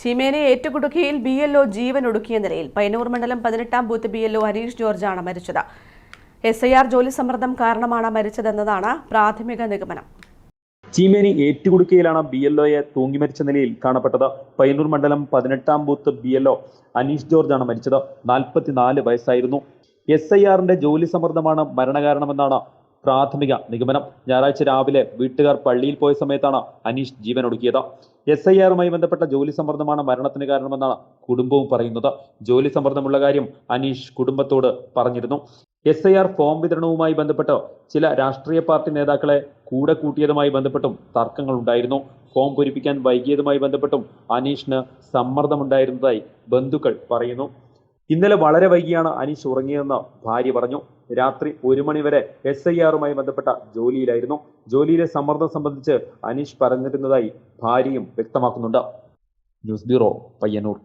ചീമേനെ ഏറ്റുകുടുക്കിയിൽ B L O ജീവൻ ഒടുക്കിയ നിലയിൽ പയ്യന്നൂർ മണ്ഡലം പതിനെട്ടാം booth B L O Harish ജോർജാണ് മരിച്ചത്. എസ് ഐ ആർ ജോലി സമ്മർദ്ദം കാരണമാണ് മരിച്ചതെന്നതാണ് പ്രാഥമിക നിഗമനം. ചീമേനി ഏറ്റുകുടുക്കയിലാണ് ബി എൽ ഒയെ തൂങ്ങി മരിച്ച നിലയിൽ കാണപ്പെട്ടത്. പയ്യന്നൂർ മണ്ഡലം പതിനെട്ടാം booth B L O Anish ജോർജാണ് മരിച്ചത്. നാൽപ്പത്തിനാല് വയസ്സായിരുന്നു. എസ് ഐ ആറിന്റെ ജോലി സമ്മർദ്ദമാണ് മരണകാരണമെന്നാണ് പ്രാഥമിക നിഗമനം. ഞായറാഴ്ച രാവിലെ വീട്ടുകാർ പള്ളിയിൽ പോയ സമയത്താണ് അനീഷ് ജീവൻ ഒടുക്കിയത് എസ് ഐ ആറുമായി ബന്ധപ്പെട്ട ജോലി സമ്മർദ്ദമാണ് മരണത്തിന് കാരണമെന്നാണ് കുടുംബവും പറയുന്നത്. ജോലി സമ്മർദ്ദമുള്ള കാര്യം അനീഷ് കുടുംബത്തോട് പറഞ്ഞിരുന്നു. എസ് ഐ ആർ ഫോം വിതരണവുമായി ബന്ധപ്പെട്ട് ചില രാഷ്ട്രീയ പാർട്ടി നേതാക്കളെ കൂടെ കൂട്ടിയതുമായി ബന്ധപ്പെട്ടും തർക്കങ്ങൾ ഉണ്ടായിരുന്നു ഫോം പൂരിപ്പിക്കാൻ വൈകിയതുമായി ബന്ധപ്പെട്ടും അനീഷിന് സമ്മർദ്ദമുണ്ടായിരുന്നതായി ബന്ധുക്കൾ പറയുന്നു. ഇന്നലെ വളരെ വൈകിയാണ് അനീഷ് ഉറങ്ങിയതെന്ന് ഭാര്യ പറഞ്ഞു. രാത്രി ഒരു മണിവരെ എസ് ഐ ആറുമായി ബന്ധപ്പെട്ട ജോലിയിലായിരുന്നു. ജോലിയിലെ സമ്മർദ്ദം സംബന്ധിച്ച് അനീഷ് പറഞ്ഞിരുന്നതായി ഭാര്യയും വ്യക്തമാക്കുന്നുണ്ട്. News bureau Payyanur.